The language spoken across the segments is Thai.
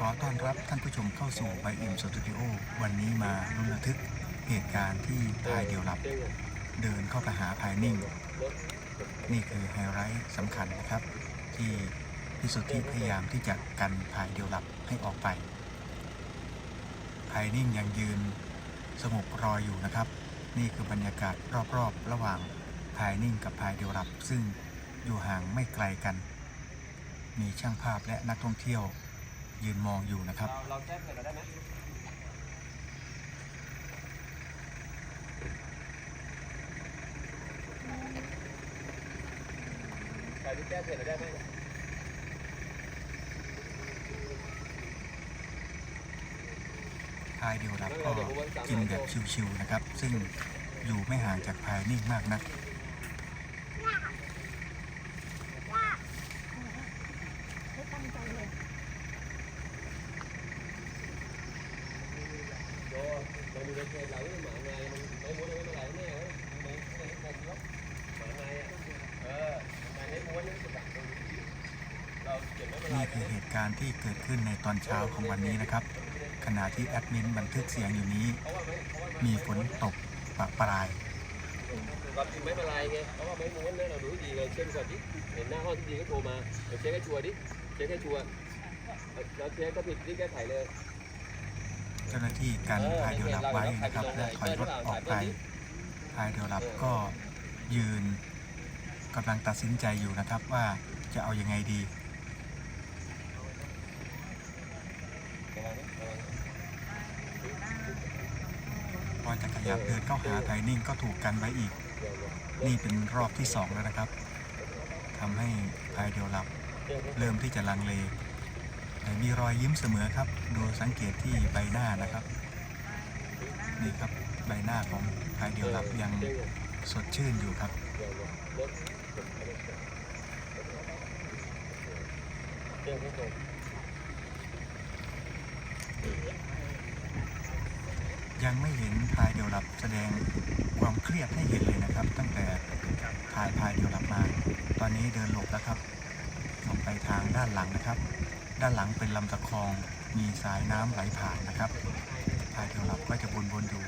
ขอต้อนรับท่านผู้ชมเข้าสู่ไบอิมสตูดิโอวันนี้มารุนระทึกเหตุการณ์ที่พายเดียวหลับ เดินเข้าไปหาพายนิ่ง นี่คือไฮไลท์สำคัญนะครับ ที่พิสุทธิพยายามที่จะกันพายเดียวหลับให้ออกไปพายนิ่งยังยืนสงบรออยู่นะครับ นี่คือบรรยากาศรอบๆ ระหว่างพายนิ่งกับพายเดียวหลับ ซึ่ง อยู่ห่างไม่ไกลกัน มีช่างภาพและนักท่องเที่ยวยืนมองอยู่นะครับ เราเราแก้เพจเราได้ไหมใครที่แก้เพจเราได้ไหมพายเดียวหลับก็กินแบบชิวๆนะครับ ซึ่งอยู่ไม่ห่างจากพายนิ่งมากนัก นี่คือเหตุการณ์ที่เกิดขึ้นในตอนเช้าของวันนี้นะครับ ขณะที่แอดมินบันทึกเสียงอยู่นี้ มีฝนตกปะปรายความจริงไม่เป็นไรไงเพราะว่าไม่ม้วนเนี่ยเราดูดีไงเช็คก่อนดิเห็นหน้าห้องที่ดีก็โทรมาเดี๋ยวเช็คให้ชัวร์ดิเช็คให้ชัวร์แล้วเช็คก็ผิดที่แก้ไขเลย เจ้าหน้าที่กันพายเดียวหลับไว้นะครับ และถอยรถออกไปพายเดียวหลับก็ยืนกำลังตัดสินใจอยู่นะครับว่าจะเอายังไงดีพอจะขยับเดินเข้าหาไทนิ่งก็ถูกกันไว้อีก นี่เป็นรอบที่สองแล้วนะครับทำให้พายเดียวหลับเริ่มที่จะลังเลแต่ มีรอยยิ้มเสมอครับดูสังเกตที่ใบหน้านะครับ นี่ครับใบหน้าของพายเดียวหลับยังสดชื่นอยู่ครับยังไม่เห็นพายเดียวหลับแสดงความเครียดให้เห็นเลยนะครับ ตั้งแต่ถ่ายพายเดียวหลับมา ตอนนี้เดินหลบแล้วครับออกไปทางด้านหลังนะครับ ด้านหลังเป็นลำตะคองมีสายน้ำไหลผ่านนะครับพายเดียวหลับก็จะวนๆอยู่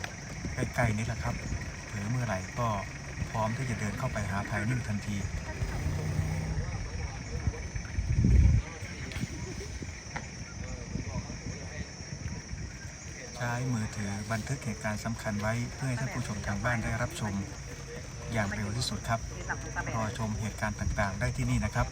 ใกล้ๆนี้แหละครับเผลอเมื่อไหร่ก็พร้อมที่จะเดินเข้าไปหาพายนิ่งทันทีใช้มือถือบันทึกเหตุการณ์สำคัญไว้เพื่อให้ท่านผู้ชมทางบ้านได้รับชม อย่างเร็วที่สุดครับ รอชมเหตุการณ์ต่างๆ ได้ที่นี่นะครับ